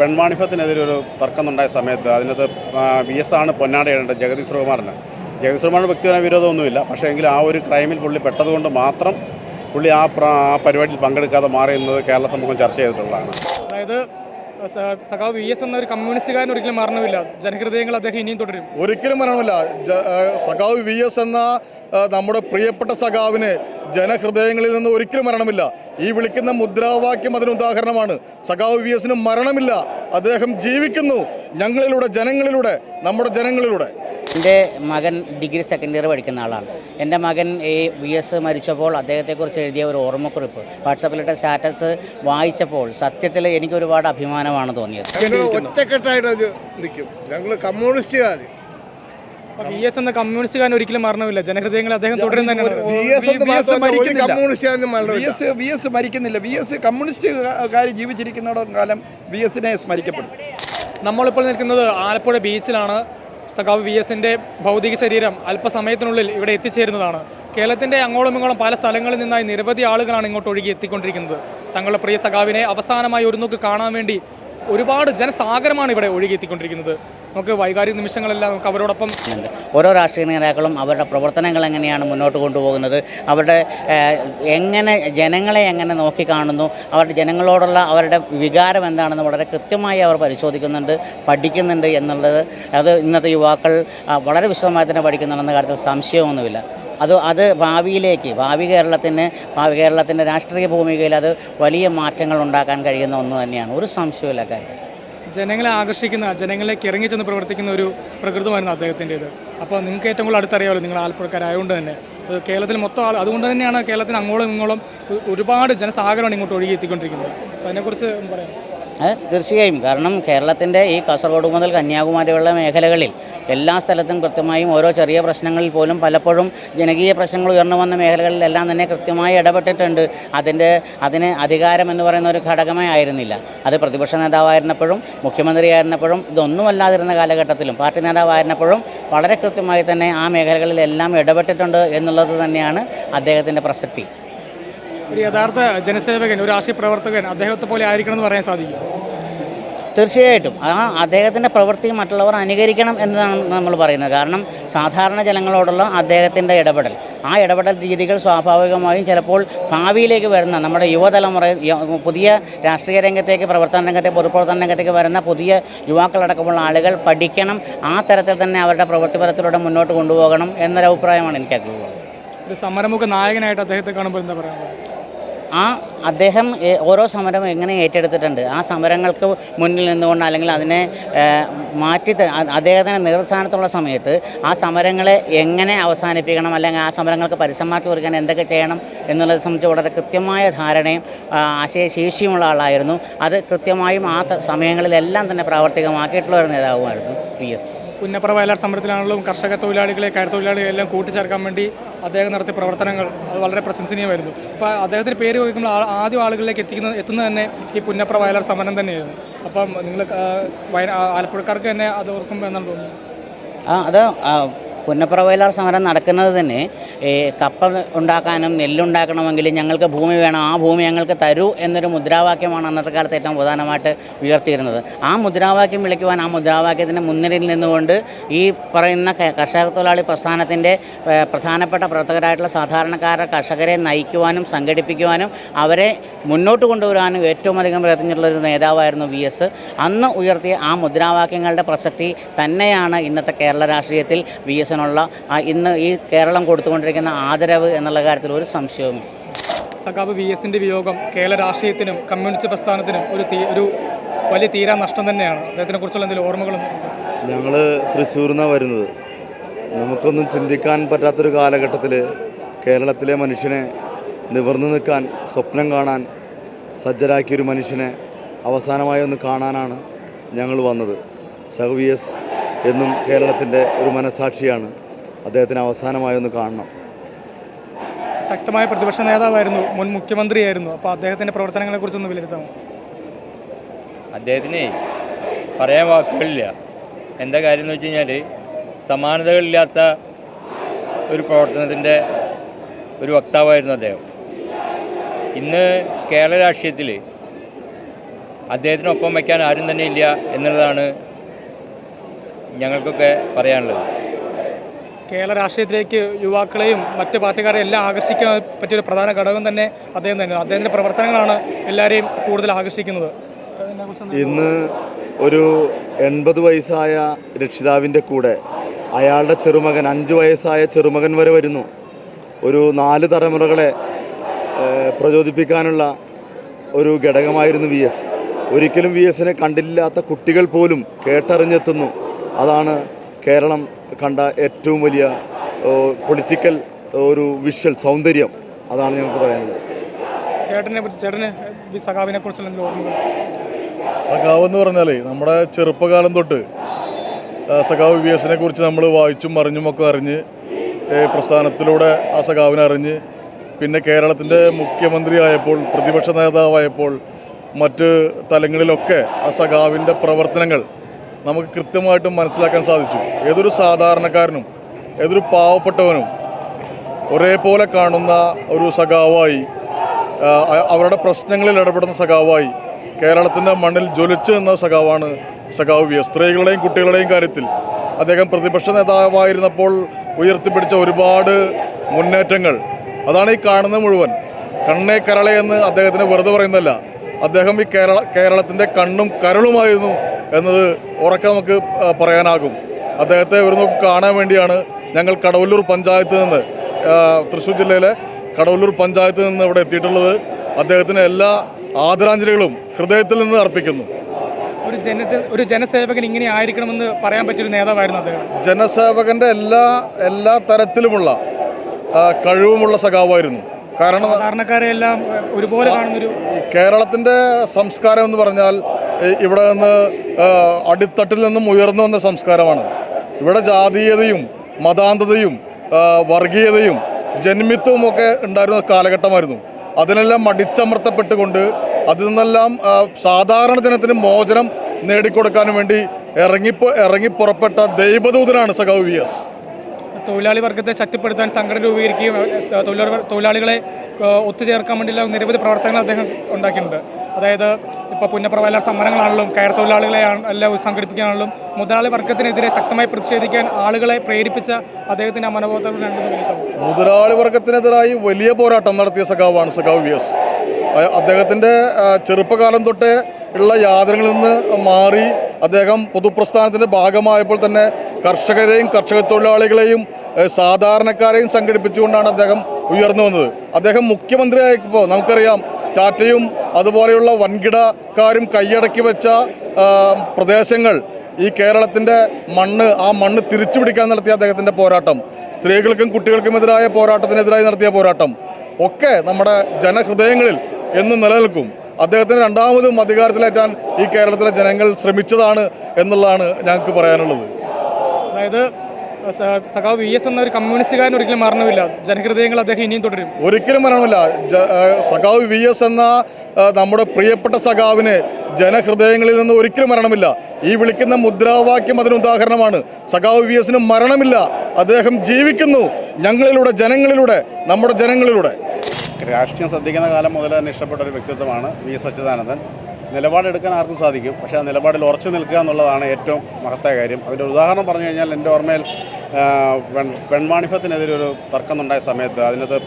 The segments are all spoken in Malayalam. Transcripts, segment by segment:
പെൺവാണിഭത്തിനെതിരെ ഒരു തർക്കമുണ്ടായ സമയത്ത് അതിനകത്ത് വി എസ് ആണ് പൊന്നാട ഇടേണ്ടത് ജഗദീഷ് ശ്രീകുമാറിന്. ജഗദീഷ് ശ്രീകുമാറിന് വ്യക്തിപരമായ വിരോധമൊന്നുമില്ല. പക്ഷേ എങ്കിൽ ആ ഒരു ക്രൈമിൽ പുള്ളി പെട്ടതുകൊണ്ട് മാത്രം പുള്ളി ആ പ്ര- ആ പരിപാടിയിൽ പങ്കെടുക്കാതെ മാറിയുന്നത് കേരള സമൂഹം ചർച്ച ചെയ്തിട്ടുള്ളതാണ്. അതായത് സഖാവ് വി എസ് എന്ന ഒരു കമ്മ്യൂണിസ്റ്റുകാരൻ ഒരിക്കലും മരണമില്ല ജനഹൃദയങ്ങൾ അദ്ദേഹം ഇനിയും തുടരും. ഒരിക്കലും മരണമില്ല സഖാവ് വി എസ് എന്ന നമ്മുടെ പ്രിയപ്പെട്ട സഖാവിന് ജനഹൃദയങ്ങളിൽ നിന്ന് ഒരിക്കലും മരണമില്ല ഈ വിളിക്കുന്ന മുദ്രാവാക്യം അതിന് ഉദാഹരണമാണ്. സഖാവ് വി എസിന് മരണമില്ല അദ്ദേഹം ജീവിക്കുന്നു ഞങ്ങളിലൂടെ ജനങ്ങളിലൂടെ നമ്മുടെ ജനങ്ങളിലൂടെ. എന്റെ മകൻ ഡിഗ്രി സെക്കൻഡ് ഇയർ പഠിക്കുന്ന ആളാണ്. എന്റെ മകൻ ഈ വി എസ് മരിച്ചപ്പോൾ അദ്ദേഹത്തെക്കുറിച്ച് എഴുതിയ ഒരു ഓർമ്മക്കുറിപ്പ്. വാട്സപ്പിലിട്ട സ്റ്റാറ്റസ് വായിച്ചപ്പോൾ സത്യത്തിൽ എനിക്ക് ഒരുപാട് അഭിമാനമാണ് തോന്നിയത്. ഒറ്റക്കെട്ടായിട്ട് നിൽക്കും. ഞങ്ങൾ കമ്മ്യൂണിസ്റ്റുകാർ വി എസ് എന്ന കമ്മ്യൂണിസ്റ്റുകാരൻ ഒരിക്കലും മരണമില്ല. ജനഹൃദയങ്ങൾ അദ്ദേഹം തുടരും തന്നെയാണ്. ബി എസ് മരിക്കുന്നില്ല. വി എസ് കമ്മ്യൂണിസ്റ്റുകാർ ജീവിച്ചിരിക്കുന്നിടം കാലം ബി എസിനെ സ്മരിക്കപ്പെടും. നമ്മളിപ്പോൾ നിൽക്കുന്നത് ആലപ്പുഴ ബീച്ചിലാണ് സഖാവ് വി എസിന്റെ ഭൗതിക ശരീരം അല്പസമയത്തിനുള്ളിൽ ഇവിടെ എത്തിച്ചേരുന്നതാണ്. കേരളത്തിന്റെ അങ്ങോളം ഇങ്ങോളം പല സ്ഥലങ്ങളിൽ നിന്നായി നിരവധി ആളുകളാണ് ഇങ്ങോട്ട് ഒഴുകി എത്തിക്കൊണ്ടിരിക്കുന്നത്. തങ്ങളുടെ പ്രിയ സഖാവിനെ അവസാനമായി ഒരു നോക്ക് കാണാൻ വേണ്ടി ഒരുപാട് ജനസാഗരമാണ് ഇവിടെ ഒഴുകി എത്തിക്കൊണ്ടിരിക്കുന്നത്. നമുക്ക് വൈകാരിക നിമിഷങ്ങളെല്ലാം നമുക്ക് അവരോടൊപ്പം ഓരോ രാഷ്ട്രീയ നേതാക്കളും അവരുടെ പ്രവർത്തനങ്ങൾ എങ്ങനെയാണ് മുന്നോട്ട് കൊണ്ടുപോകുന്നത് അവരുടെ എങ്ങനെ ജനങ്ങളെ എങ്ങനെ നോക്കിക്കാണുന്നു അവരുടെ ജനങ്ങളോടുള്ള അവരുടെ വികാരം എന്താണെന്ന് വളരെ കൃത്യമായി അവർ പരിശോധിക്കുന്നുണ്ട് പഠിക്കുന്നുണ്ട് എന്നുള്ളത്. അത് ഇന്നത്തെ യുവാക്കൾ വളരെ വിശദമായി തന്നെ പഠിക്കുന്നുണ്ടെന്ന കാര്യത്തിൽ സംശയമൊന്നുമില്ല. അത് അത് ഭാവിയിലേക്ക് ഭാവി കേരളത്തിന് ഭാവി കേരളത്തിന്റെ രാഷ്ട്രീയ ഭൂമികയിൽ അത് വലിയ മാറ്റങ്ങൾ ഉണ്ടാക്കാൻ കഴിയുന്ന ഒന്ന് തന്നെയാണ്. ഒരു സംശയമില്ല കാര്യം. ജനങ്ങളെ ആകർഷിക്കുന്ന ജനങ്ങളിലേക്ക് ഇറങ്ങി ചെന്ന് പ്രവർത്തിക്കുന്ന ഒരു പ്രകൃതമായിരുന്നു അദ്ദേഹത്തിന്റേത്. അപ്പോൾ നിങ്ങൾക്ക് ഏറ്റവും കൂടുതൽ അടുത്തറിയാമല്ലോ നിങ്ങൾ ആലപ്പുഴക്കാരായതുകൊണ്ട് തന്നെ. കേരളത്തിൽ മൊത്തം ആൾ അതുകൊണ്ട് തന്നെയാണ് കേരളത്തിന് അങ്ങോളം ഇങ്ങോളം ഒരുപാട് ജനസാഗരമാണ് ഇങ്ങോട്ട് ഒഴുകി എത്തിക്കൊണ്ടിരിക്കുന്നത്. അപ്പോൾ അതിനെക്കുറിച്ച് പറയാം തീർച്ചയായും. കാരണം കേരളത്തിന്റെ ഈ കാസർഗോഡ് മുതൽ കന്യാകുമാരിയുള്ള മേഖലകളിൽ എല്ലാ സ്ഥലത്തും കൃത്യമായും ഓരോ ചെറിയ പ്രശ്നങ്ങളിൽ പോലും പലപ്പോഴും ജനകീയ പ്രശ്നങ്ങൾ ഉയർന്നു വന്ന മേഖലകളിലെല്ലാം തന്നെ കൃത്യമായി ഇടപെട്ടിട്ടുണ്ട്. അതിന്റെ അതിന് അധികാരം എന്ന് പറയുന്ന ഒരു ഘടകമേ ആയിരുന്നില്ല. അത് പ്രതിപക്ഷ നേതാവായിരുന്നപ്പോഴും മുഖ്യമന്ത്രിയായിരുന്നപ്പോഴും ഇതൊന്നുമല്ലാതിരുന്ന കാലഘട്ടത്തിലും പാർട്ടി നേതാവായിരുന്നപ്പോഴും വളരെ കൃത്യമായി തന്നെ ആ മേഖലകളിലെല്ലാം ഇടപെട്ടിട്ടുണ്ട് എന്നുള്ളത് തന്നെയാണ് അദ്ദേഹത്തിന്റെ പ്രസക്തി. ഒരു യഥാർത്ഥ ജനസേവകൻ ഒരു രാഷ്ട്രീയ പ്രവർത്തകൻ അദ്ദേഹത്തെ പോലെ ആയിരിക്കണം എന്ന് പറയാൻ സാധിക്കും. തീർച്ചയായിട്ടും. ആ അദ്ദേഹത്തിന്റെ പ്രവൃത്തി മറ്റുള്ളവർ അനുകരിക്കണം എന്നാണ് നമ്മൾ പറയുന്നത്. കാരണം സാധാരണ ജനങ്ങളോടുള്ള അദ്ദേഹത്തിന്റെ ഇടപെടൽ. ആ ഇടപെടൽ രീതികൾ സ്വാഭാവികമായും ചിലപ്പോൾ ഭാവിയിലേക്ക് വരുന്ന നമ്മുടെ യുവതലമുറ പുതിയ രാഷ്ട്രീയ രംഗത്തേക്ക് പ്രവർത്തന രംഗത്തേക്ക് പൊതുപ്രവർത്തന രംഗത്തേക്ക് വരുന്ന പുതിയ യുവാക്കളടക്കമുള്ള ആളുകൾ പഠിക്കണം. ആ തരത്തിൽ തന്നെ അവരുടെ പ്രവൃത്തിപരത്തിലൂടെ മുന്നോട്ട് കൊണ്ടുപോകണം എന്നൊരു അഭിപ്രായമാണ് എനിക്കുള്ളത് ഒരു സമരമുഖ നായകനായിട്ട് അദ്ദേഹത്തെ കാണുമ്പോൾ എന്താ പറയുക ആ അദ്ദേഹം ഓരോ സമരം എങ്ങനെ ഏറ്റെടുത്തിട്ടുണ്ട്? ആ സമരങ്ങൾക്ക് മുന്നിൽ നിന്നുകൊണ്ട് അല്ലെങ്കിൽ അതിനെ മാറ്റി അദ്ദേഹത്തിന്റെ നേതൃസ്ഥാനത്തുള്ള സമയത്ത് ആ സമരങ്ങളെ എങ്ങനെ അവസാനിപ്പിക്കണം? അല്ലെങ്കിൽ ആ സമരങ്ങൾക്ക് പരിസമാക്കി കൊടുക്കാൻ എന്തൊക്കെ ചെയ്യണം എന്നുള്ളത് സംബന്ധിച്ച് വളരെ കൃത്യമായ ധാരണയും ആശയശേഷിയുമുള്ള ആളായിരുന്നു. അത് കൃത്യമായും ആ സമയങ്ങളിലെല്ലാം തന്നെ പ്രാവർത്തികമാക്കിയിട്ടുള്ള ഒരു നേതാവുമായിരുന്നു പി എസ്. പുന്നപ്ര വയലാർ സമരത്തിലാണെങ്കിലും കർഷക തൊഴിലാളികളെ കയർ തൊഴിലാളികളെല്ലാം കൂട്ടിച്ചേർക്കാൻ വേണ്ടി അദ്ദേഹം നടത്തിയ പ്രവർത്തനങ്ങൾ അത് വളരെ പ്രശംസനീയമായിരുന്നു. അപ്പോൾ അദ്ദേഹത്തിന് പേര് ചോദിക്കുമ്പോൾ ആദ്യം ആളുകളിലേക്ക് എത്തിക്കുന്ന എത്തുന്നത് തന്നെ ഈ പുന്നപ്ര വയലാർ സമരം തന്നെയായിരുന്നു. അപ്പം നിങ്ങൾ ആലപ്പുഴക്കാർക്ക് തന്നെ അത് ഓർക്കുമ്പോൾ എന്നാണ് തോന്നുന്നത്? ആ അത് പുന്നപ്ര വയലാർ സമരം നടക്കുന്നത് തന്നെ കപ്പ ഉണ്ടാക്കാനും നെല്ലുണ്ടാക്കണമെങ്കിൽ ഞങ്ങൾക്ക് ഭൂമി വേണം. ആ ഭൂമി ഞങ്ങൾക്ക് തരൂ എന്നൊരു മുദ്രാവാക്യമാണ് അന്നത്തെ കാലത്ത് ഏറ്റവും പ്രധാനമായിട്ട് ഉയർത്തിയിരുന്നത്. ആ മുദ്രാവാക്യം വിളിക്കുവാൻ ആ മുദ്രാവാക്യത്തിന്റെ മുൻനിരയിൽ നിന്നുകൊണ്ട് ഈ പറയുന്ന കർഷക തൊഴിലാളി പ്രസ്ഥാനത്തിന്റെ പ്രധാനപ്പെട്ട പ്രവർത്തകരായിട്ടുള്ള സാധാരണക്കാരുടെ കർഷകരെ നയിക്കുവാനും സംഘടിപ്പിക്കുവാനും അവരെ മുന്നോട്ട് കൊണ്ടുവരാനും ഏറ്റവും അധികം പ്രയത്നിച്ചിട്ടുള്ള ഒരു നേതാവായിരുന്നു വി എസ്. അന്ന് ഉയർത്തിയ ആ മുദ്രാവാക്യങ്ങളുടെ പ്രസക്തി തന്നെയാണ് ഇന്നത്തെ കേരള രാഷ്ട്രീയത്തിൽ വി എസിനുള്ള ഇന്ന് ഈ കേരളം കൊടുത്തുകൊണ്ടിരിക്കുന്ന ആദരവ് എന്നുള്ള കാര്യത്തിൽ ഒരു സംശയവും സഖാബ് വി എസിന്റെ വിയോഗം കേരള രാഷ്ട്രീയത്തിനും കമ്മ്യൂണിസ്റ്റ് പ്രസ്ഥാനത്തിനും ഒരു ഒരു വലിയ തീരാ നഷ്ടം തന്നെയാണ്. അദ്ദേഹത്തിനെ കുറിച്ചുള്ള എന്തെങ്കിലും ഓർമ്മകളും ഞങ്ങൾ തൃശ്ശൂരിൽ നിന്നാണ് വരുന്നത്. നമുക്കൊന്നും ചിന്തിക്കാൻ പറ്റാത്തൊരു കാലഘട്ടത്തിൽ കേരളത്തിലെ മനുഷ്യനെ നിവർന്നു നിൽക്കാൻ സ്വപ്നം കാണാൻ സജ്ജരാക്കിയൊരു മനുഷ്യനെ അവസാനമായി ഒന്ന് കാണാനാണ് ഞങ്ങൾ വന്നത്. സഹ വി എസ് എന്നും കേരളത്തിന്റെ ഒരു മനസാക്ഷിയാണ്. അദ്ദേഹത്തിന് അവസാനമായി ഒന്ന് കാണണം. ശക്തമായ പ്രതിപക്ഷ നേതാവായിരുന്നു മുൻ മുഖ്യമന്ത്രിയായിരുന്നു. അപ്പോൾ അദ്ദേഹത്തിന്റെ പ്രവർത്തനങ്ങളെക്കുറിച്ചൊന്ന് വിലയിരുത്താമോ? അദ്ദേഹത്തിനെ പറയാൻ വാക്കുകളില്ല. എന്താ കാര്യം എന്ന് വെച്ച് കഴിഞ്ഞാൽ സമാനതകളില്ലാത്ത ഒരു പ്രവർത്തനത്തിന്റെ ഒരു വക്താവായിരുന്നു അദ്ദേഹം. ഇന്ന് കേരള രാഷ്ട്രീയത്തിൽ അദ്ദേഹത്തിനൊപ്പം വയ്ക്കാൻ ആരും തന്നെ ഇല്ല എന്നുള്ളതാണ് ഞങ്ങൾക്കൊക്കെ പറയാനുള്ളത്. കേരള രാഷ്ട്രീയത്തിലേക്ക് യുവാക്കളെയും മറ്റ് പാർട്ടിക്കാരെയും എല്ലാം ആകർഷിക്കാൻ പറ്റിയൊരു പ്രധാന ഘടകം തന്നെ അദ്ദേഹം തന്നെ അദ്ദേഹത്തിന്റെ പ്രവർത്തനങ്ങളാണ് എല്ലാവരെയും കൂടുതൽ ആകർഷിക്കുന്നത്. ഇന്ന് ഒരു എൺപത് വയസ്സായ രക്ഷിതാവിന്റെ കൂടെ അയാളുടെ ചെറുമകൻ അഞ്ച് വയസ്സായ ചെറുമകൻ വരെ വരുന്നു. ഒരു നാല് തലമുറകളെ പ്രചോദിപ്പിക്കാനുള്ള ഒരു ഘടകമായിരുന്നു വി എസ്. ഒരിക്കലും വി എസിനെ കണ്ടില്ലാത്ത കുട്ടികൾ പോലും കേട്ടറിഞ്ഞെത്തുന്നു. അതാണ് കേരളം കണ്ട ഏറ്റവും വലിയ പൊളിറ്റിക്കൽ ഒരു വിഷ്വൽ സൗന്ദര്യം അതാണ് ഞങ്ങൾക്ക് പറയാനുള്ളത്. ചേട്ടനെ കുറിച്ച് ചേട്ടന് സഖാവിനെ കുറിച്ചുള്ള ഓർമ്മകൾ? സഖാവ് എന്ന് പറഞ്ഞാൽ നമ്മുടെ ചെറുപ്പകാലം തൊട്ട് സഖാവ് വി എസിനെ കുറിച്ച് നമ്മൾ വായിച്ചും അറിഞ്ഞുമൊക്കെ അറിഞ്ഞ് പ്രസ്ഥാനത്തിലൂടെ ആ സഖാവിനെ അറിഞ്ഞ് പിന്നെ കേരളത്തിന്റെ മുഖ്യമന്ത്രി ആയപ്പോൾ പ്രതിപക്ഷ നേതാവായപ്പോൾ മറ്റ് തലങ്ങളിലൊക്കെ ആ സഖാവിന്റെ പ്രവർത്തനങ്ങൾ നമുക്ക് കൃത്യമായിട്ടും മനസ്സിലാക്കാൻ സാധിച്ചു. ഏതൊരു സാധാരണക്കാരനും ഏതൊരു പാവപ്പെട്ടവനും ഒരേപോലെ കാണുന്ന ഒരു സഖാവായി അവരുടെ പ്രശ്നങ്ങളിൽ ഇടപെടുന്ന സഖാവായി കേരളത്തിന്റെ മണ്ണിൽ ജ്വലിച്ചു നിന്ന സഖാവാണ് സഖാവ് വി സ്ത്രീകളുടെയും കുട്ടികളുടെയും കാര്യത്തിൽ അദ്ദേഹം പ്രതിപക്ഷ നേതാവായിരുന്നപ്പോൾ ഉയർത്തിപ്പിടിച്ച ഒരുപാട് മുന്നേറ്റങ്ങൾ. അതാണ് ഈ കാണുന്ന മുഴുവൻ. കണ്ണേ കരളെ എന്ന് അദ്ദേഹത്തിന് വെറുതെ പറയുന്നല്ല അദ്ദേഹം ഈ കേരള കേരളത്തിന്റെ കണ്ണും കരളുമായിരുന്നു എന്നത് ഉറക്കെ നമുക്ക് പറയാനാകും. അദ്ദേഹത്തെ ഒരു നോക്ക് കാണാൻ വേണ്ടിയാണ് ഞങ്ങൾ കടവല്ലൂർ പഞ്ചായത്ത് നിന്ന് തൃശ്ശൂർ ജില്ലയിലെ കടവല്ലൂർ പഞ്ചായത്ത് നിന്ന് ഇവിടെ എത്തിയിട്ടുള്ളത് അദ്ദേഹത്തിന് എല്ലാ ആദരാഞ്ജലികളും ഹൃദയത്തിൽ നിന്ന് അർപ്പിക്കുന്നു. ഒരു ജന ഒരു ജനസേവകൻ ഇങ്ങനെ ആയിരിക്കണമെന്ന് പറയാൻ പറ്റിയൊരു നേതാവായിരുന്നു അദ്ദേഹം. ജനസേവകന്റെ എല്ലാ എല്ലാ തരത്തിലുമുള്ള കഴിവുമുള്ള സഖാവായിരുന്നു. കാരണം സാധാരണക്കാരെ എല്ലാം ഒരുപോലെ കാണുന്നൊരു കേരളത്തിന്റെ സംസ്കാരം എന്ന് പറഞ്ഞാൽ ഇവിടെ നിന്ന് അടിത്തട്ടിൽ നിന്നും ഉയർന്നു വന്ന സംസ്കാരമാണ്. ഇവിടെ ജാതീയതയും മതാന്തതയും വർഗീയതയും ജന്മിത്വവും ഒക്കെ ഉണ്ടായിരുന്ന കാലഘട്ടമായിരുന്നു. അതിനെല്ലാം മടിച്ചമർത്തപ്പെട്ടുകൊണ്ട് അതിൽ നിന്നെല്ലാം സാധാരണ ജനത്തിന് മോചനം നേടിക്കൊടുക്കാനും വേണ്ടി ഇറങ്ങിപ്പോ ഇറങ്ങി പുറപ്പെട്ട ദൈവദൂതനാണ് സഖാവ് വി എസ്. തൊഴിലാളി വർഗത്തെ ശക്തിപ്പെടുത്താൻ സംഘടന രൂപീകരിക്കുകയും തൊഴിലാളികളെ ഒത്തുചേർക്കാൻ വേണ്ടിയുള്ള നിരവധി പ്രവർത്തനങ്ങൾ അദ്ദേഹം ഉണ്ടാക്കിയിട്ടുണ്ട്. അതായത് ഇപ്പോൾ പുന്നപ്രവയലാർ സമരങ്ങളാണെങ്കിലും കയർ തൊഴിലാളികളെ എല്ലാം സംഘടിപ്പിക്കാനാണെങ്കിലും മുതലാളി വർഗത്തിനെതിരെ ശക്തമായി പ്രതിഷേധിക്കാൻ ആളുകളെ പ്രേരിപ്പിച്ച അദ്ദേഹത്തിന്റെ മനോബോധം മുതലാളി വർഗത്തിനെതിരായി വലിയ പോരാട്ടം നടത്തിയ സഖാവാണ് സഖാവ് വി എസ്. അദ്ദേഹത്തിന്റെ ചെറുപ്പകാലം തൊട്ടേ ഉള്ള യാതനകളിൽ നിന്ന് മാറി അദ്ദേഹം പൊതുപ്രസ്ഥാനത്തിന്റെ ഭാഗമായപ്പോൾ തന്നെ കർഷകരെയും കർഷക തൊഴിലാളികളെയും സാധാരണക്കാരെയും സംഘടിപ്പിച്ചുകൊണ്ടാണ് അദ്ദേഹം ഉയർന്നു വന്നത്. അദ്ദേഹം മുഖ്യമന്ത്രിയായപ്പോൾ നമുക്കറിയാം ടാറ്റയും അതുപോലെയുള്ള വൻകിടക്കാരും കൈയടക്കി വെച്ച പ്രദേശങ്ങൾ ഈ കേരളത്തിന്റെ മണ്ണ് ആ മണ്ണ് തിരിച്ചു പിടിക്കാൻ നടത്തിയ അദ്ദേഹത്തിന്റെ പോരാട്ടം. സ്ത്രീകൾക്കും കുട്ടികൾക്കുമെതിരായ പോരാട്ടത്തിനെതിരായി നടത്തിയ പോരാട്ടം. ഒക്കെ നമ്മുടെ ജനഹൃദയങ്ങളിൽ എന്നും നിലനിൽക്കും. അദ്ദേഹത്തിന് രണ്ടാമതും അധികാരത്തിലേറ്റാൻ ഈ കേരളത്തിലെ ജനങ്ങൾ ശ്രമിച്ചതാണ് എന്നുള്ളതാണ് ഞങ്ങൾക്ക് പറയാനുള്ളത്. അതായത് സഖാവ് വി എസ് എന്ന ഒരു കമ്മ്യൂണിസ്റ്റുകാരൻ ഒരിക്കലും മരണമില്ല ജനഹൃദയങ്ങൾ അദ്ദേഹം ഇനിയും തുടരും. ഒരിക്കലും മരണമില്ല സഖാവ് വി എസ് എന്ന നമ്മുടെ പ്രിയപ്പെട്ട സഖാവിനെ ജനഹൃദയങ്ങളിൽ നിന്ന് ഒരിക്കലും മരണമില്ല ഈ വിളിക്കുന്ന മുദ്രാവാക്യം അതിന് ഉദാഹരണമാണ്. സഖാവ് വി എസിന് മരണമില്ല. അദ്ദേഹം ജീവിക്കുന്നു ഞങ്ങളിലൂടെ ജനങ്ങളിലൂടെ നമ്മുടെ ജനങ്ങളിലൂടെ. രാഷ്ട്രീയം ശ്രദ്ധിക്കുന്ന കാലം മുതൽ തന്നെ ഇഷ്ടപ്പെട്ട ഒരു വ്യക്തിത്വമാണ് വി എസ് അച്യുതാനന്ദൻ നിലപാടെടുക്കാൻ ആർക്കും സാധിക്കും പക്ഷേ ആ നിലപാടിൽ ഉറച്ചു നിൽക്കുക എന്നുള്ളതാണ് ഏറ്റവും മഹത്തായ കാര്യം. അതിന്റെ ഉദാഹരണം പറഞ്ഞു കഴിഞ്ഞാൽ എന്റെ ഓർമ്മയിൽ പെൺ പെൺവാണിഭത്തിനെതിരെ ഒരു തർക്കമുണ്ടായ സമയത്ത് അതിനകത്ത്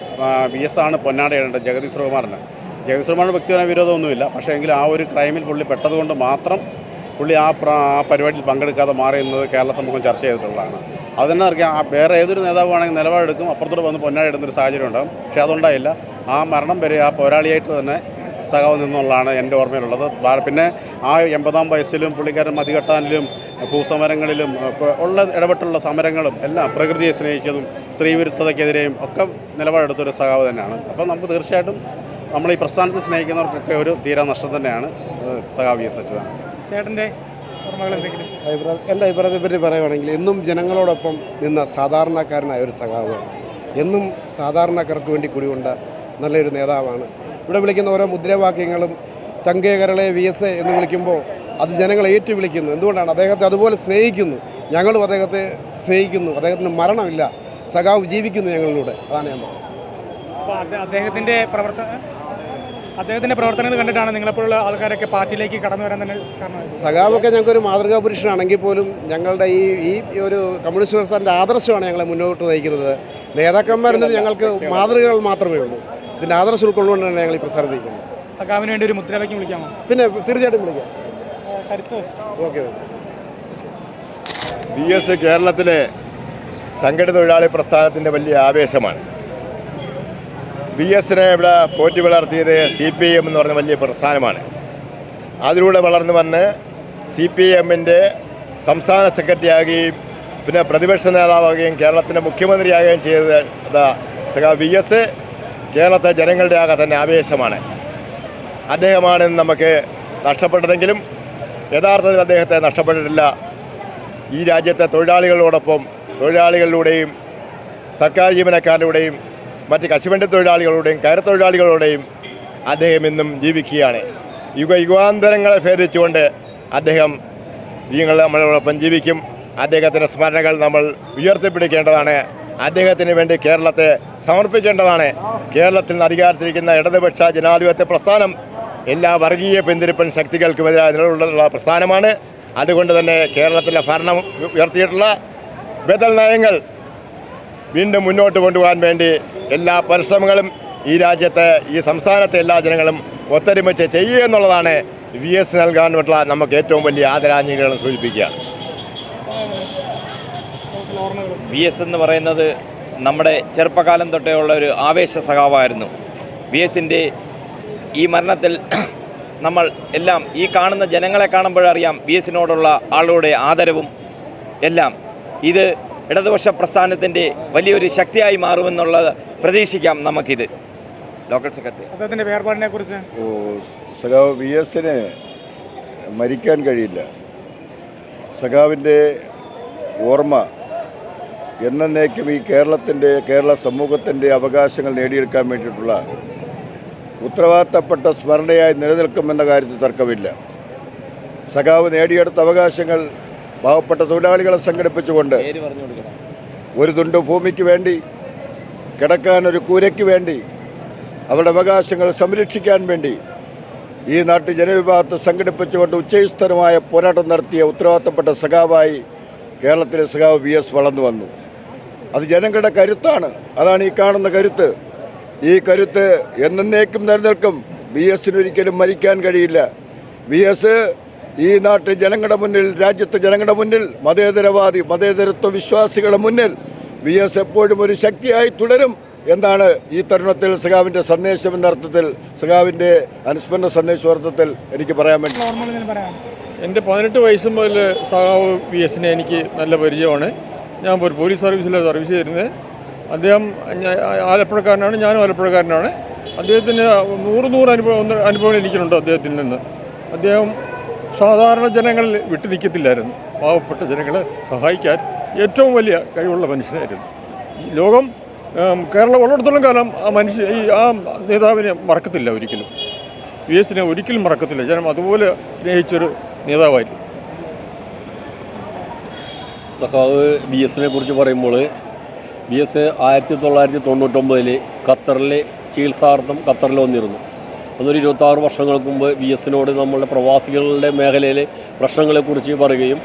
വി എസ് ആണ് പൊന്നാടയിടേണ്ടത് ജഗദീഷ് ശ്രീകുമാറിന് ജഗദീഷ് ശ്രീകുമാറിന് വ്യക്തിപരമായ വിരോധമൊന്നുമില്ല പക്ഷേ എങ്കിൽ ആ ഒരു ക്രൈമിൽ പുള്ളി പെട്ടതുകൊണ്ട് മാത്രം പുള്ളി ആ പരിപാടിയിൽ പങ്കെടുക്കാതെ മാറി എന്നത് കേരള സമൂഹം ചർച്ച ചെയ്തിട്ടുള്ളതാണ്. അത് തന്നെ അറിയാം വേറെ ഏതൊരു നേതാവാണെങ്കിൽ നിലപാടെടുക്കും അപ്പുറത്തോട് വന്ന് പൊന്നാടി ഇടുന്നൊരു സാഹചര്യം ഉണ്ടാകും പക്ഷേ അതുണ്ടായില്ല. ആ മരണം വരെ ആ പോരാളിയായിട്ട് തന്നെ സഖാവ് നിന്നുള്ളതാണ് എന്റെ ഓർമ്മയിലുള്ളത്. പിന്നെ ആ എൺപതാം വയസ്സിലും പുള്ളിക്കാരൻ മതികെട്ടാനിലും ഭൂസമരങ്ങളിലും ഉള്ള ഇടപെട്ടുള്ള സമരങ്ങളും എല്ലാം പ്രകൃതിയെ സ്നേഹിച്ചതും സ്ത്രീവിരുദ്ധതയ്ക്കെതിരെയും ഒക്കെ നിലപാടെടുത്തൊരു സഖാവ് തന്നെയാണ്. അപ്പോൾ നമുക്ക് തീർച്ചയായിട്ടും നമ്മൾ ഈ പ്രസ്ഥാനത്തെ സ്നേഹിക്കുന്നവർക്കൊക്കെ ഒരു തീരാ നഷ്ടം തന്നെയാണ് സഖാവ് വി എസ് അച്യുതാനന്ദൻ ചേട്ടന്റെ ഓർമ്മകൾ എന്തെങ്കിലും അഭിപ്രായം എന്റെ അഭിപ്രായത്തെ പറ്റി പറയുകയാണെങ്കിൽ എന്നും ജനങ്ങളോടൊപ്പം നിന്ന സാധാരണക്കാരനായ ഒരു സഖാവ്. എന്നും സാധാരണക്കാർക്ക് വേണ്ടി കുടികൊണ്ട നല്ലൊരു നേതാവാണ്. ഇവിടെ വിളിക്കുന്ന ഓരോ മുദ്രാവാക്യങ്ങളും ചങ്കേകരളെ വി എസ് എ എന്ന് വിളിക്കുമ്പോൾ അത് ജനങ്ങളെ ഏറ്റു വിളിക്കുന്നു എന്തുകൊണ്ടാണ്? അദ്ദേഹത്തെ അതുപോലെ സ്നേഹിക്കുന്നു. ഞങ്ങളും അദ്ദേഹത്തെ സ്നേഹിക്കുന്നു. അദ്ദേഹത്തിന് മരണമില്ല. സഖാവ് ജീവിക്കുന്നു ഞങ്ങളിലൂടെ. അതാണ് ഞാൻ അദ്ദേഹത്തിന്റെ പ്രവർത്തന അദ്ദേഹത്തിന്റെ പ്രവർത്തനങ്ങൾ കണ്ടിട്ടാണ് നിങ്ങളെപ്പോലുള്ള ആൾക്കാരൊക്കെ പാർട്ടിയിലേക്ക് കടന്നു വരാൻ തന്നെ സഖാവൊക്കെ ഞങ്ങൾക്കൊരു മാതൃകാ പുരുഷനാണെങ്കിൽ പോലും ഞങ്ങളുടെ ഈ ഈ ഒരു കമ്മ്യൂണിസ്റ്റ് പ്രസ്ഥാനത്തിന്റെ ആദർശമാണ് ഞങ്ങളെ മുന്നോട്ട് നയിക്കുന്നത്. നേതാക്കന്മാരെന്നത് ഞങ്ങൾക്ക് മാതൃകകൾ മാത്രമേ ഉള്ളൂ. ഇതിന്റെ ആദർശം ഉൾക്കൊണ്ടുകൊണ്ടാണ് ഞങ്ങൾ ഈ പ്രസ്ഥാനം ചെയ്യുന്നത് സഖാവിന് വേണ്ടി ഒരു മുദ്രാവാക്യം വിളിക്കാമോ? പിന്നെ തീർച്ചയായിട്ടും വിളിക്കാം. കരുത്ത്. ഓക്കെ ബി എസ് കേരളത്തിലെ സംഘടിത തൊഴിലാളി പ്രസ്ഥാനത്തിന്റെ വലിയ ആവേശമാണ്. ബി എസിനെ ഇവിടെ പോറ്റി വളർത്തിയത് സി പി എം എന്ന് പറഞ്ഞ വലിയ പ്രസ്ഥാനമാണ്. അതിലൂടെ വളർന്നു വന്ന് സി പി എമ്മിന്റെ സംസ്ഥാന സെക്രട്ടറി ആകുകയും പിന്നെ പ്രതിപക്ഷ നേതാവാകുകയും കേരളത്തിന്റെ മുഖ്യമന്ത്രിയാകുകയും ചെയ്തത് സഖാ ബി എസ് കേരളത്തെ ജനങ്ങളുടെ ആകെ തന്നെ ആവേശമാണ്. അദ്ദേഹമാണെന്ന് നമുക്ക് നഷ്ടപ്പെട്ടതെങ്കിലും യഥാർത്ഥത്തിൽ അദ്ദേഹത്തെ നഷ്ടപ്പെട്ടിട്ടില്ല. ഈ രാജ്യത്തെ തൊഴിലാളികളോടൊപ്പം തൊഴിലാളികളിലൂടെയും സർക്കാർ ജീവനക്കാരുടെയും മറ്റ് കശുവണ്ടി തൊഴിലാളികളുടെയും കയറത്തൊഴിലാളികളുടെയും അദ്ദേഹം ഇന്നും ജീവിക്കുകയാണ്. യുഗ യുഗാന്തരങ്ങളെ ഭേദിച്ചുകൊണ്ട് അദ്ദേഹം നിങ്ങൾ നമ്മളോടൊപ്പം ജീവിക്കും. അദ്ദേഹത്തിന്റെ സ്മരണകൾ നമ്മൾ ഉയർത്തിപ്പിടിക്കേണ്ടതാണ്. അദ്ദേഹത്തിന് വേണ്ടി കേരളത്തെ സമർപ്പിക്കേണ്ടതാണ്. കേരളത്തിൽ നിന്ന് അധികാരത്തിലിരിക്കുന്ന ഇടതുപക്ഷ ജനാധിപത്യ പ്രസ്ഥാനം എല്ലാ വർഗീയ പിന്തിരിപ്പൻ ശക്തികൾക്കുമെതിരായ നിലവിലുള്ള പ്രസ്ഥാനമാണ്. അതുകൊണ്ട് തന്നെ കേരളത്തിലെ ഭരണം ഉയർത്തിയിട്ടുള്ള ബദൽ നയങ്ങൾ വീണ്ടും മുന്നോട്ട് കൊണ്ടുപോകാൻ വേണ്ടി എല്ലാ പരിശ്രമങ്ങളും ഈ രാജ്യത്തെ ഈ സംസ്ഥാനത്തെ എല്ലാ ജനങ്ങളും ഒത്തൊരുമിച്ച് ചെയ്യുക എന്നുള്ളതാണ് വി എസ് നൽകാനുള്ള നമുക്ക് ഏറ്റവും വലിയ ആദരാഞ്ജലികളും സൂചിപ്പിക്കുകയാണ് വി എസ് എന്ന് പറയുന്നത് നമ്മുടെ ചെറുപ്പകാലം തൊട്ടേ ഉള്ള ഒരു ആവേശ സഖാവായിരുന്നു. വി എസിന്റെ ഈ മരണത്തിൽ നമ്മൾ എല്ലാം ഈ കാണുന്ന ജനങ്ങളെ കാണുമ്പോഴറിയാം വി എസിനോടുള്ള ആളുകളുടെ ആദരവും എല്ലാം. ഇത് ഇടതുപക്ഷ പ്രസ്ഥാനത്തിന്റെ വലിയൊരു ശക്തിയായി മാറുമെന്നുള്ളത് പ്രതീക്ഷിക്കാം നമുക്കിത്. Local secretary. അദ്ദേഹത്തിന്റെ വേർപാടിനെ കുറിച്ച്. ഓ സഖാവ് വി എസിന് മരിക്കാൻ കഴിയില്ല. സഖാവിന്റെ ഓർമ്മ എന്നേക്കും ഈ കേരളത്തിന്റെ കേരള സമൂഹത്തിന്റെ അവകാശങ്ങൾ നേടിയെടുക്കാൻ വേണ്ടിയിട്ടുള്ള ഉത്തരവാദിത്തപ്പെട്ട സ്മരണയായി നിലനിൽക്കുമെന്ന കാര്യത്തിൽ തർക്കമില്ല. സഖാവ് നേടിയെടുത്ത അവകാശങ്ങൾ പാവപ്പെട്ട തൊഴിലാളികളെ സംഘടിപ്പിച്ചുകൊണ്ട് ഒരു തുണ്ട് ഭൂമിക്ക് വേണ്ടി കിടക്കാൻ ഒരു കൂരയ്ക്ക് വേണ്ടി അവരുടെ അവകാശങ്ങൾ സംരക്ഷിക്കാൻ വേണ്ടി ഈ നാട്ടിൽ ജനവിഭാഗത്തെ സംഘടിപ്പിച്ചുകൊണ്ട് ഉച്ചയസ്ഥരമായ പോരാട്ടം നടത്തിയ ഉത്തരവാദിത്തപ്പെട്ട സഖാവായി കേരളത്തിലെ സഖാവ് വി എസ് വളർന്നു വന്നു. അത് ജനങ്ങളുടെ കരുത്താണ്. അതാണ് ഈ കാണുന്ന കരുത്ത്. ഈ കരുത്ത് എന്നേക്കും നിലനിൽക്കും. വി എസിന് ഒരിക്കലും മരിക്കാൻ കഴിയില്ല. വി എസ് ഈ നാട്ടിൽ ജനങ്ങളുടെ മുന്നിൽ രാജ്യത്തെ ജനങ്ങളുടെ മുന്നിൽ മതേതരവാദി മതേതരത്വ വിശ്വാസികളുടെ മുന്നിൽ വി എസ് എപ്പോഴും ഒരു ശക്തിയായി തുടരും എന്നാണ് ഈ തരുണത്തിൽ സഖാവിന്റെ സന്ദേശം എന്ന അർത്ഥത്തിൽ സഖാവിന്റെ അനുസ്മരണ സന്ദേശ അർത്ഥത്തിൽ എനിക്ക് പറയാൻ വേണ്ടി എന്റെ പതിനെട്ട് വയസ്സ് മുതൽ സഖാവ് വി എസിനെ എനിക്ക് നല്ല പരിചയമാണ്. ഞാൻ ഒരു പോലീസ് സർവീസിലാണ് സർവീസ് ചെയ്തിരുന്നത് അദ്ദേഹം ആലപ്പുഴക്കാരനാണ് ഞാനും ആലപ്പുഴക്കാരനാണ്. അദ്ദേഹത്തിന് നൂറ് നൂറ് അനുഭവം അനുഭവങ്ങൾ അനുഭവം എനിക്കുണ്ട് അദ്ദേഹത്തിൽ നിന്ന്. അദ്ദേഹം സാധാരണ ജനങ്ങളിൽ വിട്ടു നിൽക്കത്തില്ലായിരുന്നു. പാവപ്പെട്ട ജനങ്ങളെ സഹായിക്കാൻ ഏറ്റവും വലിയ കഴിവുള്ള മനുഷ്യനായിരുന്നു. ലോകം കേരളം ഉള്ളിടത്തോളം കാലം ആ മനുഷ്യ ഈ ആ നേതാവിനെ മറക്കത്തില്ല ഒരിക്കലും. വി എസിനെ ഒരിക്കലും മറക്കത്തില്ല. ജനം അതുപോലെ സ്നേഹിച്ചൊരു നേതാവായിരുന്നു. സഖാവ് ബി എസിനെ കുറിച്ച് പറയുമ്പോൾ ബി എസ് ആയിരത്തി തൊള്ളായിരത്തി തൊണ്ണൂറ്റൊമ്പതിൽ ഖത്തറിലെ ചികിത്സാർത്ഥം ഖത്തറിൽ വന്നിരുന്നു. അതൊരു ഇരുപത്താറ് വർഷങ്ങൾക്ക് മുമ്പ് ബി എസിനോട് നമ്മളുടെ പ്രവാസികളുടെ മേഖലയിലെ പ്രശ്നങ്ങളെക്കുറിച്ച് പറയുകയും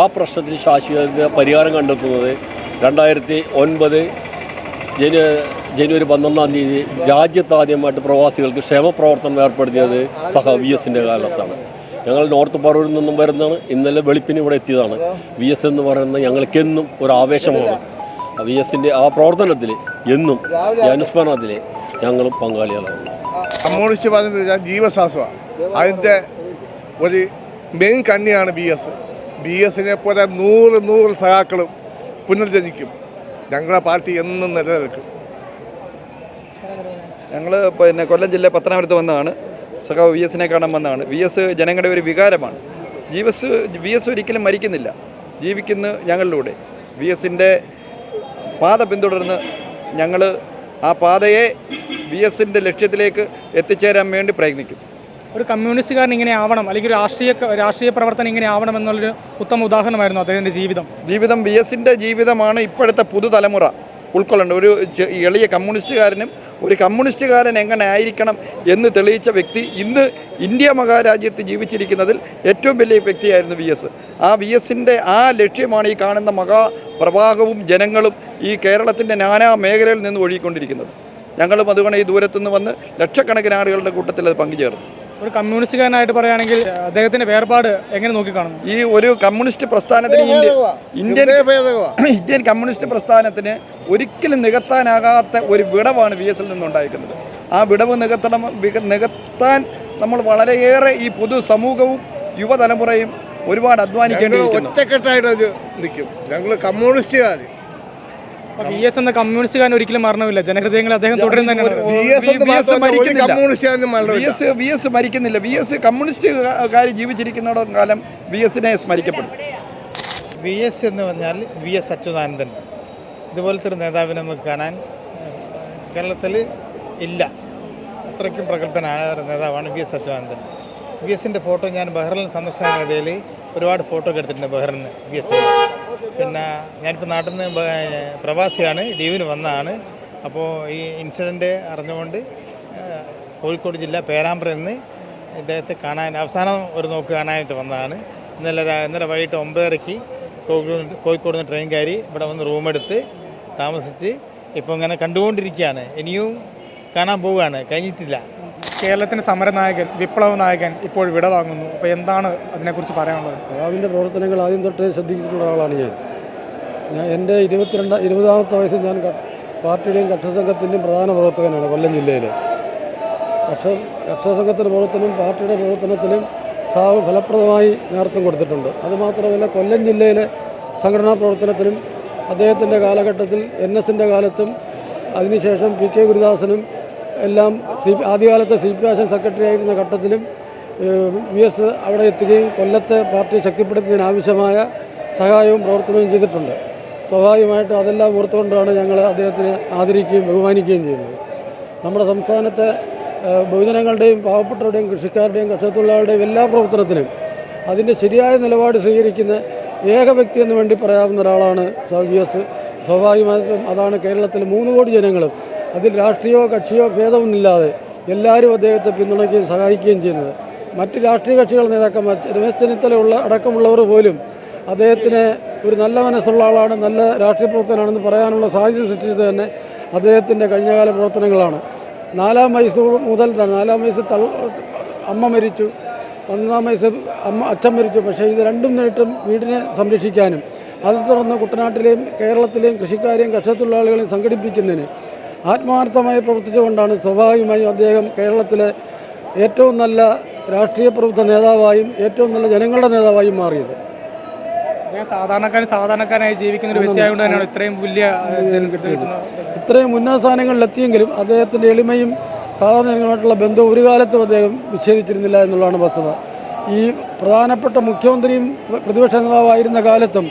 ആ പ്രശ്നത്തിന് ശാശ്വത പരിഹാരം കണ്ടെത്തുന്നത് രണ്ടായിരത്തി ഒൻപത് ജനു ജനുവരി പന്ത്രണ്ടാം തീയതി രാജ്യത്താദ്യമായിട്ട് പ്രവാസികൾക്ക് ക്ഷേമപ്രവർത്തനം ഏർപ്പെടുത്തിയത് സഹ വി എസിന്റെ കാലത്താണ്. ഞങ്ങൾ നോർത്ത് പറവൂരിൽ നിന്നും വരുന്നതാണ്. ഇന്നലെ വെളുപ്പിന് ഇവിടെ എത്തിയതാണ്. വി എസ് എന്ന് പറയുന്നത് ഞങ്ങൾക്കെന്നും ഒരു ആവേശമാണ്. വി എസിന്റെ ആ പ്രവർത്തനത്തിൽ എന്നും ഈ അനുസ്മരണത്തിൽ ഞങ്ങളും പങ്കാളികളാണ്. കമ്മ്യൂണിസ്റ്റ് പാർട്ടി ജീവശ്വാസമാണ് അതിന്റെ ഒരു മെയിൻ കണ്ണിയാണ് ബി എസ് ബി എസിനെ പോലെ നൂറ് നൂറ് സഹാക്കളും പുനർജനിക്കും. ഞങ്ങളുടെ പാർട്ടി എന്നും നിലനിൽക്കും. ഞങ്ങൾ പിന്നെ കൊല്ലം ജില്ല പത്തനാപുരത്ത് വന്നതാണ്. സഖാവ് വി എസിനെ കാണാൻ വന്നതാണ്. വി എസ് ജനങ്ങളുടെ ഒരു വികാരമാണ്. ജി എസ് വി എസ് ഒരിക്കലും മരിക്കുന്നില്ല. ജീവിക്കുന്ന ഞങ്ങളിലൂടെ. വി എസിന്റെ പാത പിന്തുടർന്ന് ഞങ്ങൾ ആ പാതയെ വി എസിന്റെ ലക്ഷ്യത്തിലേക്ക് എത്തിച്ചേരാൻ വേണ്ടി പ്രയത്നിക്കും. ഒരു കമ്മ്യൂണിസ്റ്റുകാരൻ ഇങ്ങനെ ആവണം അല്ലെങ്കിൽ ഒരു രാഷ്ട്രീയ രാഷ്ട്രീയ പ്രവർത്തനം ഇങ്ങനെ ആവണം എന്നുള്ളൊരു ഉത്തമ ഉദാഹരണമായിരുന്നു അദ്ദേഹത്തിന്റെ ജീവിതം. ജീവിതം വി എസിന്റെ ജീവിതമാണ് ഇപ്പോഴത്തെ പുതുതലമുറ ഉൾക്കൊള്ളേണ്ടത്. ഒരു എളിയ കമ്മ്യൂണിസ്റ്റുകാരനും ഒരു കമ്മ്യൂണിസ്റ്റുകാരൻ എങ്ങനെ ആയിരിക്കണം എന്ന് തെളിയിച്ച വ്യക്തി ഇന്ന് ഇന്ത്യ മഹാരാജ്യത്ത് ജീവിച്ചിരിക്കുന്നതിൽ ഏറ്റവും വലിയ വ്യക്തിയായിരുന്നു വി എസ്. ആ വി എസിന്റെ ആ ലക്ഷ്യമാണ് ഈ കാണുന്ന മഹാപ്രവാഹവും ജനങ്ങളും ഈ കേരളത്തിന്റെ നാനാ മേഖലയിൽ നിന്ന് ഒഴുകിക്കൊണ്ടിരിക്കുന്നത്. ഞങ്ങളും അതുകൊണ്ട് ഈ ദൂരത്തുനിന്ന് വന്ന് ലക്ഷക്കണക്കിന് ആളുകളുടെ കൂട്ടത്തിൽ അത് പങ്കുചേർന്നു. ഒരു കമ്മ്യൂണിസ്റ്റുകാരനായിട്ട് പറയുകയാണെങ്കിൽ അദ്ദേഹത്തിന്റെ വേർപാട് എങ്ങനെ നോക്കിക്കാണുന്നു? ഈ ഒരു കമ്മ്യൂണിസ്റ്റ് പ്രസ്ഥാനത്തിന് ഇന്ത്യ ഇന്ത്യൻ ഇന്ത്യൻ കമ്മ്യൂണിസ്റ്റ് പ്രസ്ഥാനത്തിന് ഒരിക്കലും നികത്താനാകാത്ത ഒരു വിടവാണ് വി എസിൽ നിന്നുണ്ടായിരിക്കുന്നത്. ആ വിടവ് നികത്തണം നികത്താൻ നമ്മൾ വളരെയേറെ ഈ പൊതു സമൂഹവും യുവതലമുറയും ഒരുപാട് അധ്വാനിക്കേണ്ടി ഒറ്റക്കെട്ടായിട്ട് നിൽക്കും. ഞങ്ങൾ കമ്മ്യൂണിസ്റ്റുകാർ വി എസ് എന്ന കമ്മ്യൂണിസ്റ്റുകാരൻ ഒരിക്കലും മരണമില്ല ജനഹൃദയങ്ങളിൽ അദ്ദേഹം തുടരുന്ന തന്നെയാണ് വി എസ് മരിക്കുന്നില്ല വി എസ് കമ്മ്യൂണിസ്റ്റുകാർ ജീവിച്ചിരിക്കുന്നിടത്തോളം കാലം വി എസിനെ സ്മരിക്കപ്പെടും വി എസ് എന്ന് പറഞ്ഞാൽ വി എസ് അച്യുതാനന്ദൻ ഇതുപോലത്തെ ഒരു നേതാവിനെ നമുക്ക് കാണാൻ കേരളത്തിൽ ഇല്ല അത്രയ്ക്കും പ്രഗത്ഭനായ ഒരു നേതാവാണ് വി എസ് അച്യുതാനന്ദൻ വി എസിന്റെ ഫോട്ടോ ഞാൻ ബഹ്റിൻ സന്ദർശന വേദിയിൽ ഒരുപാട് ഫോട്ടോ ഒക്കെ എടുത്തിട്ടുണ്ട് ബഹ്റിന് വി എസ് പിന്നെ ഞാനിപ്പോൾ നാട്ടിൽ നിന്ന് പ്രവാസിയാണ് ലീവിന് വന്നതാണ്. അപ്പോൾ ഈ ഇൻസിഡന്റ് അറിഞ്ഞുകൊണ്ട് കോഴിക്കോട് ജില്ല പേരാമ്പ്രയിൽ നിന്ന് ഇദ്ദേഹത്തെ കാണാൻ അവസാനം ഒരു നോക്ക് കാണാനായിട്ട് വന്നതാണ്. ഇന്നലെ ഇന്നലെ വൈകിട്ട് ഒമ്പതരയ്ക്ക് കോഴിക്കോട് കോഴിക്കോട് നിന്ന് ട്രെയിൻ കയറി ഇവിടെ വന്ന് റൂമെടുത്ത് താമസിച്ച് ഇപ്പോൾ ഇങ്ങനെ കണ്ടുകൊണ്ടിരിക്കുകയാണ്. ഇനിയും കാണാൻ പോവുകയാണ്. കഴിഞ്ഞിട്ടില്ല. കേരളത്തിന്റെ സമരനായകൻ വിപ്ലവ നായകൻ ഇപ്പോൾ വിട വാങ്ങുന്നു. അപ്പോൾ എന്താണ് അതിനെക്കുറിച്ച് പറയാനുള്ളത്? സഖാവിന്റെ പ്രവർത്തനങ്ങൾ ആദ്യം തൊട്ടേ ശ്രദ്ധിച്ചിട്ടുള്ള ആളാണ് ഞാൻ. ഞാൻ എന്റെ ഇരുപത്തിരണ്ട് ഇരുപതാമത്തെ വയസ്സിൽ ഞാൻ പാർട്ടിയുടെയും കർഷക സംഘത്തിന്റെയും പ്രധാന പ്രവർത്തകനാണ് കൊല്ലം ജില്ലയിൽ കർഷക കർഷക സംഘത്തിന്റെ പ്രവർത്തനം പാർട്ടിയുടെ പ്രവർത്തനത്തിനും സാവ് ഫലപ്രദമായി നേതൃത്വം കൊടുത്തിട്ടുണ്ട്. അതുമാത്രമല്ല കൊല്ലം ജില്ലയിലെ സംഘടനാ പ്രവർത്തനത്തിനും അദ്ദേഹത്തിന്റെ കാലഘട്ടത്തിൽ എൻ എസിന്റെ കാലത്തും അതിനുശേഷം പി കെ ഗുരുദാസനും എല്ലാം സി ആദ്യകാലത്തെ സി പി ആശൻ സെക്രട്ടറി ആയിരുന്ന ഘട്ടത്തിലും വി എസ് അവിടെ എത്തുകയും കൊല്ലത്തെ പാർട്ടിയെ ശക്തിപ്പെടുത്തുന്നതിന് ആവശ്യമായ സഹായവും പ്രവർത്തനവും ചെയ്തിട്ടുണ്ട്. സ്വാഭാവികമായിട്ടും അതെല്ലാം ഓർത്തുകൊണ്ടാണ് ഞങ്ങൾ അദ്ദേഹത്തിനെ ആദരിക്കുകയും ബഹുമാനിക്കുകയും ചെയ്യുന്നത്. നമ്മുടെ സംസ്ഥാനത്തെ ബഹുജനങ്ങളുടെയും പാവപ്പെട്ടവരുടെയും കൃഷിക്കാരുടെയും കർഷകത്തൊഴിലാളികളുടെയും എല്ലാ പ്രവർത്തനത്തിനും അതിന്റെ ശരിയായ നിലപാട് സ്വീകരിക്കുന്ന ഏക വ്യക്തി എന്ന് വേണ്ടി പറയാവുന്ന ഒരാളാണ് വി എസ്. സ്വാഭാവികമായിട്ടും അതാണ് കേരളത്തിലെ മൂന്ന് കോടി ജനങ്ങളും. അതിൽ രാഷ്ട്രീയമോ കക്ഷിയോ ഭേദമൊന്നുമില്ലാതെ എല്ലാവരും അദ്ദേഹത്തെ പിന്തുണയ്ക്കുകയും സഹായിക്കുകയും ചെയ്യുന്നത്. മറ്റ് രാഷ്ട്രീയ കക്ഷികൾ നേതാക്കന്മാർ രമേശ് ചെന്നിത്തല ഉള്ള അടക്കമുള്ളവർ പോലും അദ്ദേഹത്തിന് ഒരു നല്ല മനസ്സുള്ള ആളാണ് നല്ല രാഷ്ട്രീയ പ്രവർത്തനമാണെന്ന് പറയാനുള്ള സാഹചര്യം സൃഷ്ടിച്ചത് തന്നെ അദ്ദേഹത്തിന്റെ കഴിഞ്ഞകാല പ്രവർത്തനങ്ങളാണ്. നാലാം വയസ്സ് മുതൽ തന്നെ നാലാം വയസ്സ് തൾ അമ്മ മരിച്ചു ഒന്നാം വയസ്സ് അമ്മ അച്ഛൻ മരിച്ചു. പക്ഷേ ഇത് രണ്ടും നേരിട്ടും വീടിനെ സംരക്ഷിക്കാനും അത് തുടർന്ന് കുട്ടനാട്ടിലെയും കേരളത്തിലെയും കൃഷിക്കാരെയും കർഷകത്തൊഴിലാളികളെയും സംഘടിപ്പിക്കുന്നതിന് ആത്മാർത്ഥമായി പ്രവർത്തിച്ചുകൊണ്ടാണ് സ്വാഭാവികമായും അദ്ദേഹം കേരളത്തിലെ ഏറ്റവും നല്ല രാഷ്ട്രീയ പ്രവൃത്ത നേതാവായും ഏറ്റവും നല്ല ജനങ്ങളുടെ നേതാവായും മാറിയത്. സാധാരണക്കാരൻ സാധാരണക്കാരനായി ജീവിക്കുന്ന ഒരു വ്യക്തിയായതുകൊണ്ട് തന്നെയാണ് ഇത്രയും വലിയ ഇത്രയും ഉന്നത സ്ഥാനങ്ങളിലെത്തിയെങ്കിലും അദ്ദേഹത്തിന്റെ എളിമയും സാധാരണമായിട്ടുള്ള ബന്ധം ഒരു കാലത്തും അദ്ദേഹം വിച്ഛേദിച്ചിരുന്നില്ല എന്നുള്ളതാണ് വസ്തുത. ഈ പ്രധാനപ്പെട്ട മുഖ്യമന്ത്രിയും പ്രതിപക്ഷ നേതാവായിരുന്ന കാലത്തും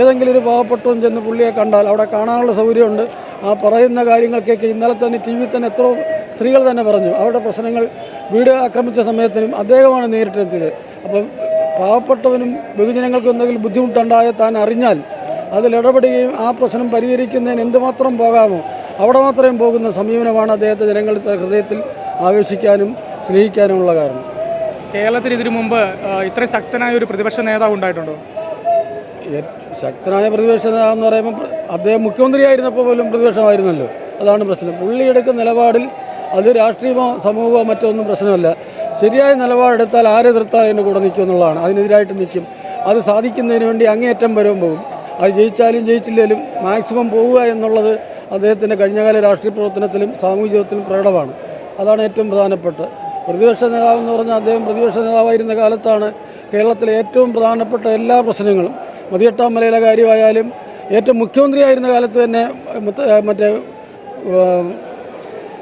ഏതെങ്കിലും ഒരു പാവപ്പെട്ടവൻ ചെന്ന് പുള്ളിയെ കണ്ടാൽ അവിടെ കാണാനുള്ള സൗകര്യമുണ്ട്. ആ പറയുന്ന കാര്യങ്ങൾക്കൊക്കെ ഇന്നലെ തന്നെ ടി വിയിൽ തന്നെ എത്രയോ സ്ത്രീകൾ തന്നെ പറഞ്ഞു. അവരുടെ പ്രശ്നങ്ങൾ വീട് ആക്രമിച്ച സമയത്തിനും അദ്ദേഹമാണ് നേരിട്ടെത്തിയത്. അപ്പം പാവപ്പെട്ടവനും ബഹുജനങ്ങൾക്കും എന്തെങ്കിലും ബുദ്ധിമുട്ടുണ്ടായ താൻ അറിഞ്ഞാൽ അതിലിടപെടുകയും ആ പ്രശ്നം പരിഹരിക്കുന്നതിന് എന്തുമാത്രം പോകാമോ അവിടെ മാത്രം പോകുന്ന സമീപനമാണ് അദ്ദേഹത്തെ ജനങ്ങളുടെ ഹൃദയത്തിൽ ആവേശിക്കാനും സ്നേഹിക്കാനുമുള്ള കാരണം. കേരളത്തിൽ ഇതിനു മുമ്പ് ഇത്ര ശക്തനായ ഒരു പ്രതിപക്ഷ നേതാവ് ഉണ്ടായിട്ടുണ്ടോ? ശക്തനായ പ്രതിപക്ഷ നേതാവ് എന്ന് പറയുമ്പോൾ അദ്ദേഹം മുഖ്യമന്ത്രിയായിരുന്നപ്പോൾ പോലും പ്രതിപക്ഷമായിരുന്നല്ലോ. അതാണ് പ്രശ്നം. പുള്ളി എടുക്കുന്ന നിലപാടിൽ അത് രാഷ്ട്രീയമോ സമൂഹമോ മറ്റോ ഒന്നും പ്രശ്നമല്ല. ശരിയായ നിലപാടെടുത്താൽ ആരെ എതിർത്താൽ അതിന്റെ കൂടെ നിൽക്കും എന്നുള്ളതാണ്. അതിനെതിരായിട്ട് നിൽക്കും. അത് സാധിക്കുന്നതിന് വേണ്ടി അങ്ങേയറ്റം വരും പോകും അത് ജയിച്ചാലും ജയിച്ചില്ലെങ്കിലും മാക്സിമം പോവുക എന്നുള്ളത് അദ്ദേഹത്തിന്റെ കഴിഞ്ഞകാല രാഷ്ട്രീയ പ്രവർത്തനത്തിലും സാമൂഹ്യ ജീവിതത്തിലും പ്രകടമാണ്. അതാണ് ഏറ്റവും പ്രധാനപ്പെട്ട പ്രതിപക്ഷ നേതാവെന്ന് പറഞ്ഞാൽ അദ്ദേഹം പ്രതിപക്ഷ നേതാവായിരുന്ന കാലത്താണ് കേരളത്തിലെ ഏറ്റവും പ്രധാനപ്പെട്ട എല്ലാ പ്രശ്നങ്ങളും മതിയെട്ടാം മലയിലെ കാര്യമായാലും ഏറ്റവും മുഖ്യമന്ത്രിയായിരുന്ന കാലത്ത് തന്നെ മറ്റേ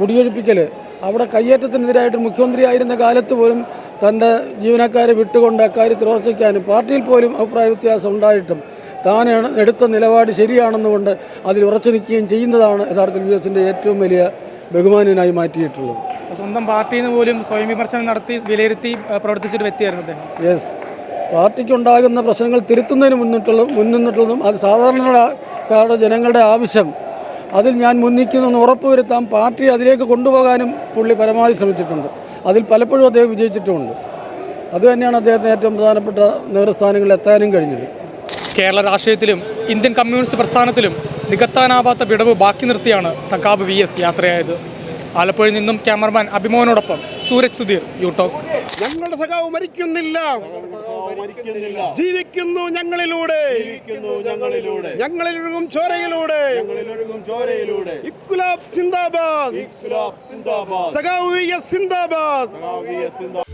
കുടിയൊഴിപ്പിക്കൽ അവിടെ കയ്യേറ്റത്തിനെതിരായിട്ട് മുഖ്യമന്ത്രി ആയിരുന്ന കാലത്ത് പോലും തന്റെ ജീവനക്കാരെ വിട്ടുകൊണ്ട് അക്കാര്യത്തിൽ ഉറച്ചിക്കാനും പാർട്ടിയിൽ പോലും അഭിപ്രായ വ്യത്യാസം ഉണ്ടായിട്ടും താൻ എടുത്ത നിലപാട് ശരിയാണെന്നുകൊണ്ട് അതിൽ ഉറച്ചു നിൽക്കുകയും ചെയ്യുന്നതാണ് യഥാർത്ഥത്തിൽ വി എസിന്റെ ഏറ്റവും വലിയ ബഹുമാനനായി മാറ്റിയിട്ടുള്ളത്. സ്വന്തം പാർട്ടിയിൽ നിന്ന് പോലും സ്വയം വിമർശനം നടത്തി വിലയിരുത്തി പ്രവർത്തിച്ചിട്ട് പ്രവർത്തിച്ചൊരു വ്യക്തിയായിരുന്നു യെസ്. പാർട്ടിക്കുണ്ടാകുന്ന പ്രശ്നങ്ങൾ തിരുത്തുന്നതിന് മുന്നിട്ടുള്ള മുൻനിന്നിട്ടുള്ളതും അത് സാധാരണക്കാരുടെ ജനങ്ങളുടെ ആവശ്യം. അതിൽ ഞാൻ മുന്നിക്കുന്നെന്ന് ഉറപ്പുവരുത്താൻ പാർട്ടി അതിലേക്ക് കൊണ്ടുപോകാനും പുള്ളി പരമാവധി ശ്രമിച്ചിട്ടുണ്ട്. അതിൽ പലപ്പോഴും അദ്ദേഹം വിജയിച്ചിട്ടുമുണ്ട്. അതുതന്നെയാണ് അദ്ദേഹത്തിന് ഏറ്റവും പ്രധാനപ്പെട്ട നേതൃസ്ഥാനങ്ങളിൽ എത്താനും കഴിഞ്ഞത്. കേരള രാഷ്ട്രീയത്തിലും ഇന്ത്യൻ കമ്മ്യൂണിസ്റ്റ് പ്രസ്ഥാനത്തിലും നികത്താനാവാത്ത വിടവ് ബാക്കി നിർത്തിയാണ് സഖാബ് വി എസ് യാത്രയായത്. ആലപ്പുഴയിൽ നിന്നും ക്യാമറമാൻ അഭിമോനോടൊപ്പം സൂരജ് സുധീർ യൂടോക്ക്. ഞങ്ങളുടെ സഖാവ് മരിക്കുന്നില്ല. ജീവിക്കുന്നു ഞങ്ങളിലൂടെ. ഞങ്ങളിലൊഴുകും ചോരയിലൂടെ. ഇക്കുലാബ് സിന്ദാബാദ്. സഖാവ് സിന്ദാബാദ്.